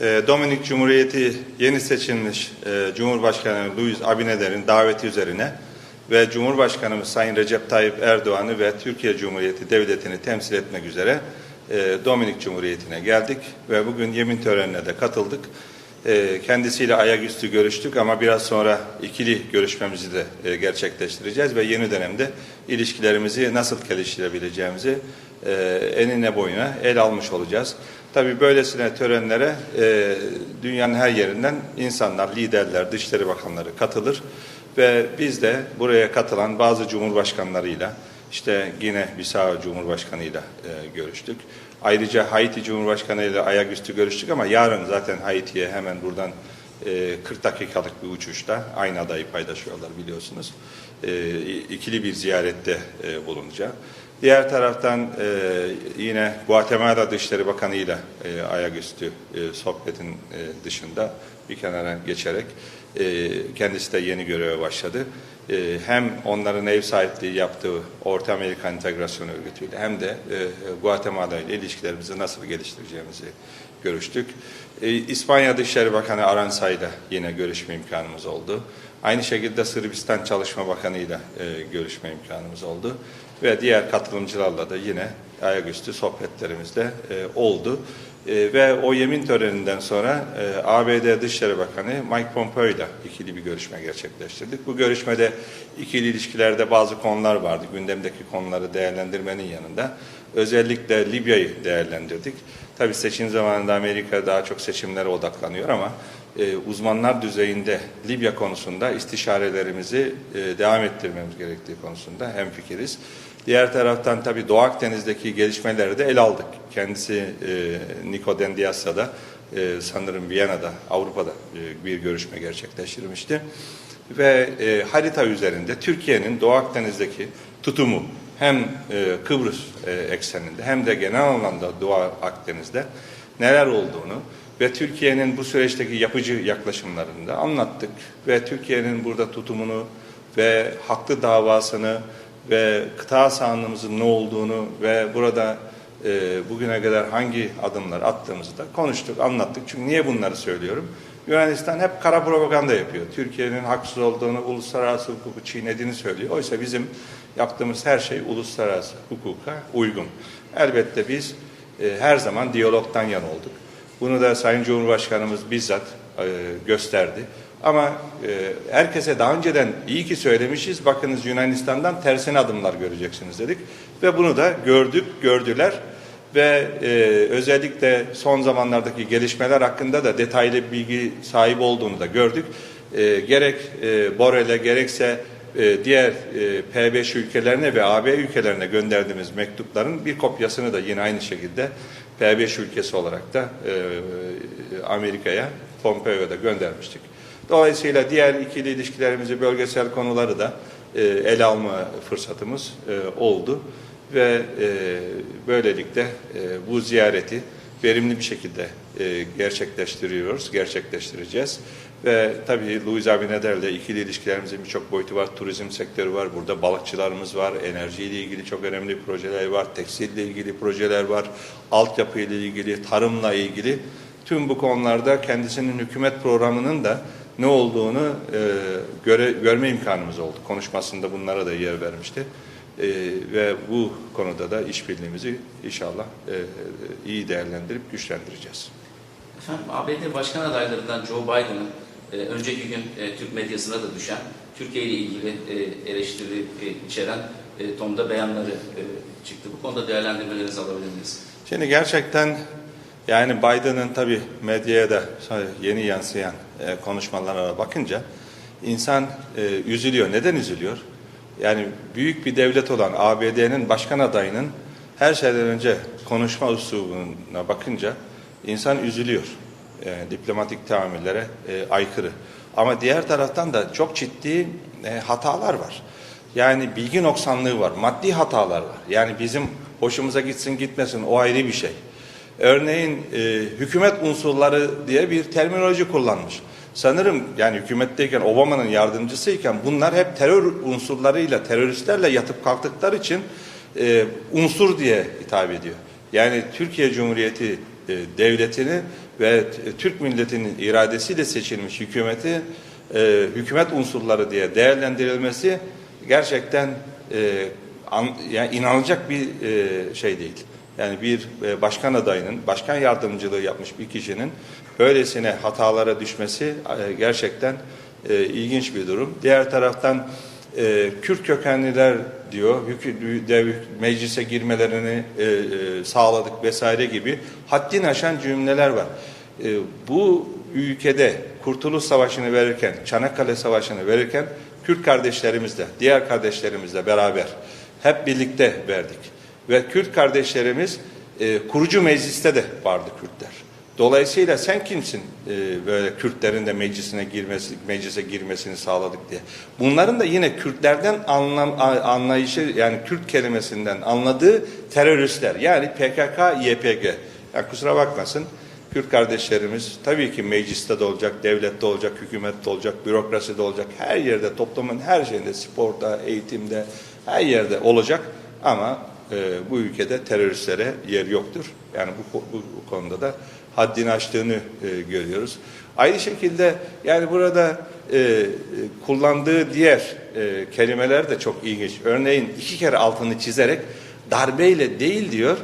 e, Dominik Cumhuriyeti yeni seçilmiş e, Cumhurbaşkanı Luiz Abinader'in daveti üzerine ve Cumhurbaşkanımız Sayın Recep Tayyip Erdoğan'ı ve Türkiye Cumhuriyeti Devleti'ni temsil etmek üzere e, Dominik Cumhuriyeti'ne geldik ve bugün yemin törenine de katıldık. E, Kendisiyle ayaküstü görüştük ama biraz sonra ikili görüşmemizi de gerçekleştireceğiz ve yeni dönemde ilişkilerimizi nasıl geliştirebileceğimizi enine boyuna el almış olacağız. Tabii böylesine törenlere e, dünyanın her yerinden insanlar, liderler, dışişleri bakanları katılır ve biz de buraya katılan bazı cumhurbaşkanlarıyla, işte yine Bissau Cumhurbaşkanı'yla e, görüştük. Ayrıca Haiti Cumhurbaşkanı ile ayaküstü görüştük ama yarın zaten Haiti'ye hemen buradan e, 40 dakikalık bir uçuşta aynı adayı paylaşıyorlar biliyorsunuz. E, ikili bir ziyarette e, bulunacak. Diğer taraftan e, yine Guatemala Dışişleri Bakanı ile e, ayaküstü e, sohbetin e, dışında bir kenara geçerek e, kendisi de yeni göreve başladı. E, hem onların ev sahipliği yaptığı Orta Amerika İntegrasyon Örgütü ile hem de e, Guatemala ile ilişkilerimizi nasıl geliştireceğimizi görüştük. E, İspanya Dışişleri Bakanı Aranza ile yine görüşme imkanımız oldu. Aynı şekilde Sırbistan Çalışma Bakanı ile e, görüşme imkanımız oldu. Ve diğer katılımcılarla da yine ayaküstü sohbetlerimizde e, oldu. E, ve o yemin töreninden sonra e, ABD Dışişleri Bakanı Mike Pompeo ile ikili bir görüşme gerçekleştirdik. Bu görüşmede ikili ilişkilerde bazı konular vardı. Gündemdeki konuları değerlendirmenin yanında özellikle Libya'yı değerlendirdik. Tabii seçim zamanında Amerika daha çok seçimlere odaklanıyor ama e, uzmanlar düzeyinde Libya konusunda istişarelerimizi e, devam ettirmemiz gerektiği konusunda hemfikiriz. Diğer taraftan tabii Doğu Akdeniz'deki gelişmeleri de ele aldık. Kendisi e, Niko Dendiasa'da e, sanırım Viyana'da, Avrupa'da e, bir görüşme gerçekleştirmişti. Ve e, harita üzerinde Türkiye'nin Doğu Akdeniz'deki tutumu hem e, Kıbrıs e, ekseninde hem de genel anlamda Doğu Akdeniz'de neler olduğunu ve Türkiye'nin bu süreçteki yapıcı yaklaşımlarını da anlattık. Ve Türkiye'nin burada tutumunu ve haklı davasını ve kıta sahanlığımızın ne olduğunu ve burada e, bugüne kadar hangi adımlar attığımızı da konuştuk, anlattık. Çünkü niye bunları söylüyorum? Yunanistan hep kara propaganda yapıyor. Türkiye'nin haksız olduğunu, uluslararası hukuku çiğnediğini söylüyor. Oysa bizim yaptığımız her şey uluslararası hukuka uygun. Elbette biz e, her zaman diyalogtan yan olduk. Bunu da Sayın Cumhurbaşkanımız bizzat e, gösterdi. Ama e, herkese daha önceden iyi ki söylemişiz. Bakınız Yunanistan'dan tersine adımlar göreceksiniz dedik. Ve bunu da gördük, gördüler. Ve e, özellikle son zamanlardaki gelişmeler hakkında da detaylı bilgi sahibi olduğunu da gördük. E, gerek e, Borel'e gerekse e, diğer e, P5 ülkelerine ve AB ülkelerine gönderdiğimiz mektupların bir kopyasını da yine aynı şekilde P5 ülkesi olarak da e, Amerika'ya, Pompeo'ya da göndermiştik. Dolayısıyla diğer ikili ilişkilerimizi, bölgesel konuları da e, ele alma fırsatımız e, oldu ve e, böylelikle e, bu ziyareti verimli bir şekilde e, gerçekleştiriyoruz, gerçekleştireceğiz. Ve tabii Louis Abinader'le ikili ilişkilerimizin birçok boyutu var. Turizm sektörü var, burada balıkçılarımız var, enerjiyle ilgili çok önemli projeler var, tekstille ilgili projeler var, altyapı ile ilgili, tarımla ilgili. Tüm bu konularda kendisinin hükümet programının da ne olduğunu e, göre, görme imkanımız oldu. Konuşmasında bunlara da yer vermişti. E, ve bu konuda da işbirliğimizi inşallah e, iyi değerlendirip güçlendireceğiz. Efendim ABD başkan adaylarından Joe Biden'ın e, önceki gün e, Türk medyasına da düşen Türkiye ile ilgili e, eleştiri e, içeren e, tonda beyanları e, çıktı. Bu konuda değerlendirmelerinizi alabilir miyiz? Şimdi gerçekten yani Biden'ın tabii medyaya da yeni yansıyan e, konuşmalara bakınca insan e, üzülüyor. Neden üzülüyor? Yani büyük bir devlet olan ABD'nin başkan adayının her şeyden önce konuşma üslubuna bakınca insan üzülüyor. E, diplomatik tahammüllere e, aykırı. Ama diğer taraftan da çok ciddi e, hatalar var. Yani bilgi noksanlığı var, maddi hatalar var. Yani bizim hoşumuza gitsin gitmesin o ayrı bir şey. Örneğin e, hükümet unsurları diye bir terminoloji kullanmış. Sanırım yani hükümetteyken Obama'nın yardımcısıyken bunlar hep terör unsurlarıyla, teröristlerle yatıp kalktıkları için e, unsur diye hitap ediyor. Yani Türkiye Cumhuriyeti e, devletini ve Türk milletinin iradesiyle seçilmiş hükümeti e, hükümet unsurları diye değerlendirilmesi gerçekten e, an, yani inanılacak bir e, şey değil. Yani bir e, başkan adayının, başkan yardımcılığı yapmış bir kişinin böylesine hatalara düşmesi e, gerçekten e, ilginç bir durum. Diğer taraftan Kürt kökenliler diyor, meclise girmelerini sağladık vesaire gibi haddini aşan cümleler var. Bu ülkede Kurtuluş Savaşı'nı verirken, Çanakkale Savaşı'nı verirken Kürt kardeşlerimizle, diğer kardeşlerimizle beraber hep birlikte verdik. Ve Kürt kardeşlerimiz e, kurucu mecliste de vardı Kürtler. Dolayısıyla sen kimsin e, böyle Kürtlerin de meclisine girmesi, meclise girmesini sağladık diye. Bunların da yine Kürtlerden anlam, anlayışı yani Kürt kelimesinden anladığı teröristler yani PKK, YPG. Yani kusura bakmasın Kürt kardeşlerimiz tabii ki mecliste de olacak, devlette olacak, hükümette olacak, bürokraside olacak, her yerde, toplumun her şeyinde, sporda, eğitimde, her yerde olacak ama e, bu ülkede teröristlere yer yoktur. Yani bu, bu, bu konuda da haddini aştığını e, görüyoruz. Aynı şekilde yani burada e, e, kullandığı diğer e, kelimeler de çok ilginç. Örneğin iki kere altını çizerek darbeyle değil diyor.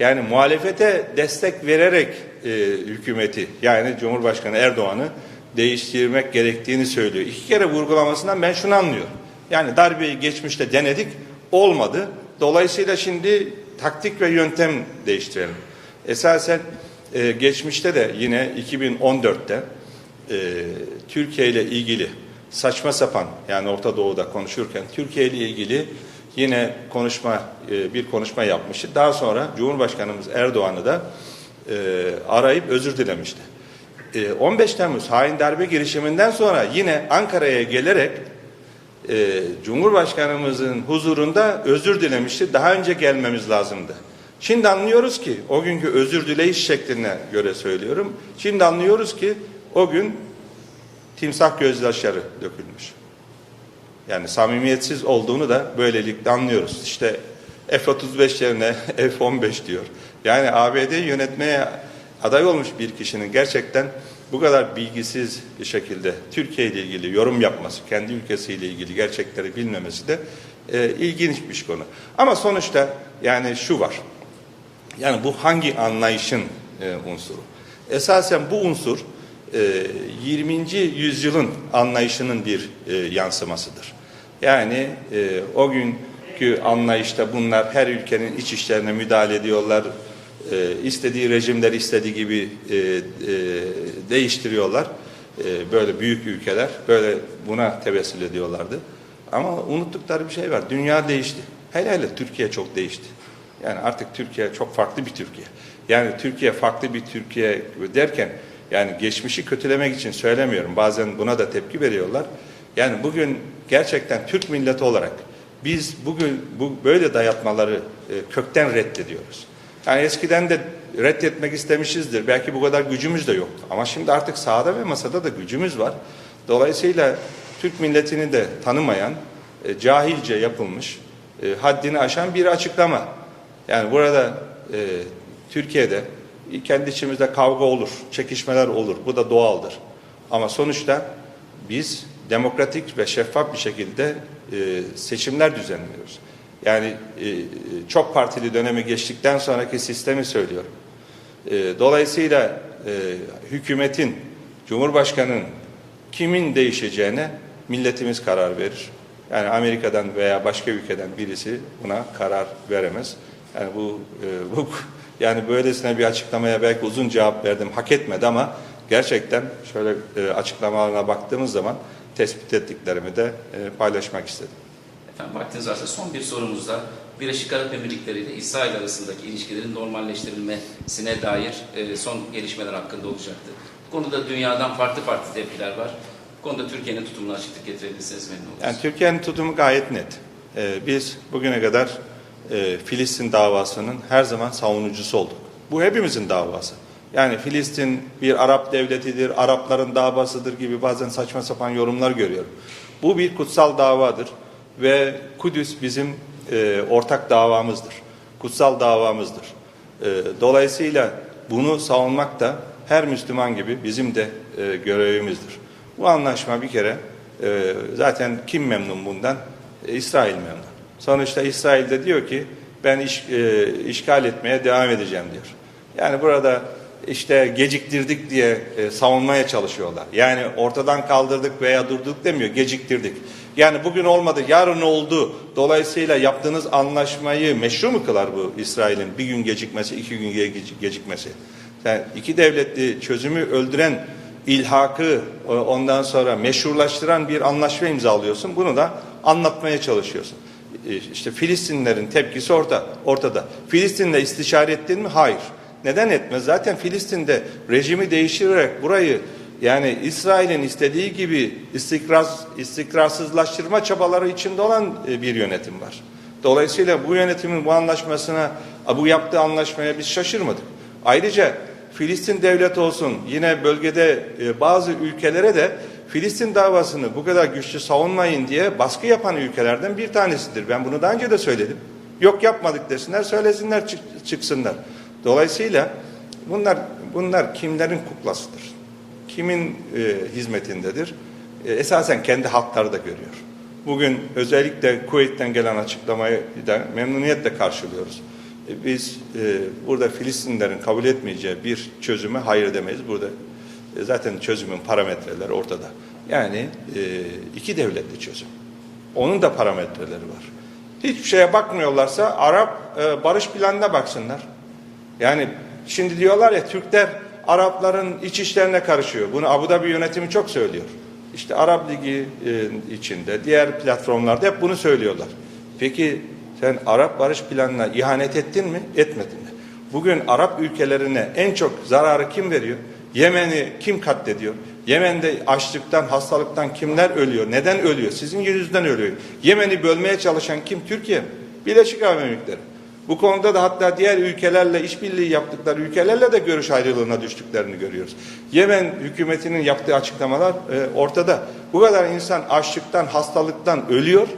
Yani muhalefete destek vererek e, hükümeti yani Cumhurbaşkanı Erdoğan'ı değiştirmek gerektiğini söylüyor. İki kere vurgulamasından ben şunu anlıyorum. Yani darbeyi geçmişte denedik olmadı. Dolayısıyla şimdi taktik ve yöntem değiştirelim. Esasen e, geçmişte de yine 2014'te e, Türkiye ile ilgili saçma sapan yani Orta Doğu'da konuşurken Türkiye ile ilgili yine konuşma e, bir konuşma yapmıştı. Daha sonra Cumhurbaşkanımız Erdoğan'ı da e, arayıp özür dilemişti. E, 15 Temmuz hain darbe girişiminden sonra yine Ankara'ya gelerek e, Cumhurbaşkanımızın huzurunda özür dilemişti. Daha önce gelmemiz lazımdı. Şimdi anlıyoruz ki o günkü özür dileyiş şekline göre söylüyorum. Şimdi anlıyoruz ki o gün timsah gözyaşları dökülmüş. Yani samimiyetsiz olduğunu da böylelikle anlıyoruz. İşte F-35 yerine F-15 diyor. Yani ABD yönetmeye aday olmuş bir kişinin gerçekten bu kadar bilgisiz bir şekilde Türkiye ile ilgili yorum yapması, kendi ülkesiyle ilgili gerçekleri bilmemesi de e, ilginç bir konu. Ama sonuçta yani şu var. Yani bu hangi anlayışın e, unsuru? Esasen bu unsur e, 20. yüzyılın anlayışının bir e, yansımasıdır. Yani e, o günkü anlayışta bunlar her ülkenin iç işlerine müdahale ediyorlar. E, istediği rejimler istediği gibi e, e, değiştiriyorlar. E, böyle büyük ülkeler böyle buna tevessül ediyorlardı. Ama unuttukları bir şey var. Dünya değişti. Hele hele Türkiye çok değişti. Yani artık Türkiye çok farklı bir Türkiye. Yani Türkiye farklı bir Türkiye derken yani geçmişi kötülemek için söylemiyorum. Bazen buna da tepki veriyorlar. Yani bugün gerçekten Türk milleti olarak biz bugün bu böyle dayatmaları e, kökten reddediyoruz. Yani eskiden de reddetmek istemişizdir. Belki bu kadar gücümüz de yoktu. Ama şimdi artık sahada ve masada da gücümüz var. Dolayısıyla Türk milletini de tanımayan, e, cahilce yapılmış, e, haddini aşan bir açıklama. Yani burada e, Türkiye'de kendi içimizde kavga olur, çekişmeler olur. Bu da doğaldır. Ama sonuçta biz demokratik ve şeffaf bir şekilde e, seçimler düzenliyoruz. Yani e, çok partili dönemi geçtikten sonraki sistemi söylüyorum. E, dolayısıyla e, hükümetin, cumhurbaşkanının kimin değişeceğine milletimiz karar verir. Yani Amerika'dan veya başka ülkeden birisi buna karar veremez. Yani bu, e, bu yani böylesine bir açıklamaya belki uzun cevap verdim, hak etmedi ama gerçekten şöyle e, açıklamalarına baktığımız zaman tespit ettiklerimi de e, paylaşmak istedim. Efendim vaktiniz varsa son bir sorumuzda Birleşik Arap Emirlikleri ile İsrail arasındaki ilişkilerin normalleştirilmesine dair e, son gelişmeler hakkında olacaktı. Bu konuda dünyadan farklı farklı tepkiler var. Bu konuda Türkiye'nin tutumuna açıklık getirebilirseniz memnun oluruz. Yani Türkiye'nin tutumu gayet net. Ee, biz bugüne kadar e, Filistin davasının her zaman savunucusu olduk. Bu hepimizin davası. Yani Filistin bir Arap devletidir, Arapların davasıdır gibi bazen saçma sapan yorumlar görüyorum. Bu bir kutsal davadır ve Kudüs bizim e, ortak davamızdır. Kutsal davamızdır. E, dolayısıyla bunu savunmak da her Müslüman gibi bizim de e, görevimizdir. Bu anlaşma bir kere e, zaten kim memnun bundan? E, İsrail memnun. Sonuçta İsrail de diyor ki ben iş, e, işgal etmeye devam edeceğim diyor. Yani burada işte geciktirdik diye e, savunmaya çalışıyorlar. Yani ortadan kaldırdık veya durduk demiyor, geciktirdik. Yani bugün olmadı, yarın oldu. Dolayısıyla yaptığınız anlaşmayı meşru mu kılar bu İsrail'in bir gün gecikmesi, iki gün ge- gecikmesi? Yani iki devletli çözümü öldüren ilhakı e, ondan sonra meşrulaştıran bir anlaşma imzalıyorsun. Bunu da anlatmaya çalışıyorsun. E, İşte Filistinlerin tepkisi orta, ortada. Filistin'le istişare ettin mi? Hayır. Neden etmez? Zaten Filistin'de rejimi değiştirerek burayı yani İsrail'in istediği gibi istikrar, istikrarsızlaştırma çabaları içinde olan e, bir yönetim var. Dolayısıyla bu yönetimin bu anlaşmasına, bu yaptığı anlaşmaya biz şaşırmadık. Ayrıca Filistin devleti olsun yine bölgede e, bazı ülkelere de Filistin davasını bu kadar güçlü savunmayın diye baskı yapan ülkelerden bir tanesidir. Ben bunu daha önce de söyledim. Yok yapmadık desinler, söylesinler, çık- çıksınlar. Dolayısıyla bunlar bunlar kimlerin kuklasıdır? Kimin e, hizmetindedir? E, esasen kendi halkları da görüyor. Bugün özellikle Kuveyt'ten gelen açıklamayı da memnuniyetle karşılıyoruz. E, biz e, burada Filistinlerin kabul etmeyeceği bir çözüme hayır demeyiz. Burada e, zaten çözümün parametreleri ortada. Yani e, iki devletli çözüm. Onun da parametreleri var. Hiçbir şeye bakmıyorlarsa Arap e, barış planına baksınlar. Yani şimdi diyorlar ya Türkler Arapların iç işlerine karışıyor. Bunu Abu Dhabi yönetimi çok söylüyor. İşte Arap Ligi e, içinde, diğer platformlarda hep bunu söylüyorlar. Peki sen Arap barış planına ihanet ettin mi, etmedin mi? Bugün Arap ülkelerine en çok zararı kim veriyor? Yemen'i kim katlediyor? Yemen'de açlıktan, hastalıktan kimler ölüyor? Neden ölüyor? Sizin yüzünüzden ölüyor. Yemen'i bölmeye çalışan kim? Türkiye mi? Birleşik Arap Emirlikleri. Bu konuda da hatta diğer ülkelerle işbirliği yaptıkları ülkelerle de görüş ayrılığına düştüklerini görüyoruz. Yemen hükümetinin yaptığı açıklamalar e, ortada. Bu kadar insan açlıktan, hastalıktan ölüyor.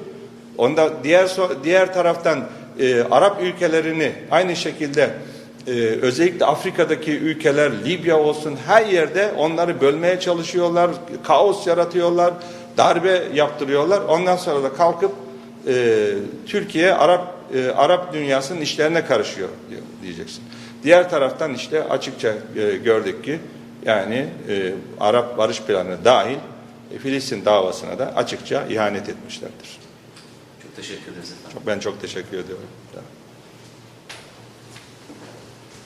Onda diğer diğer taraftan e, Arap ülkelerini aynı şekilde e, özellikle Afrika'daki ülkeler Libya olsun her yerde onları bölmeye çalışıyorlar, kaos yaratıyorlar, darbe yaptırıyorlar. Ondan sonra da kalkıp e, Türkiye Arap e, Arap dünyasının işlerine karışıyor diyor, diyeceksin. Diğer taraftan işte açıkça e, gördük ki yani e, Arap barış planı dahil e, Filistin davasına da açıkça ihanet etmişlerdir. Çok teşekkür ederiz efendim. Çok, ben çok teşekkür ediyorum.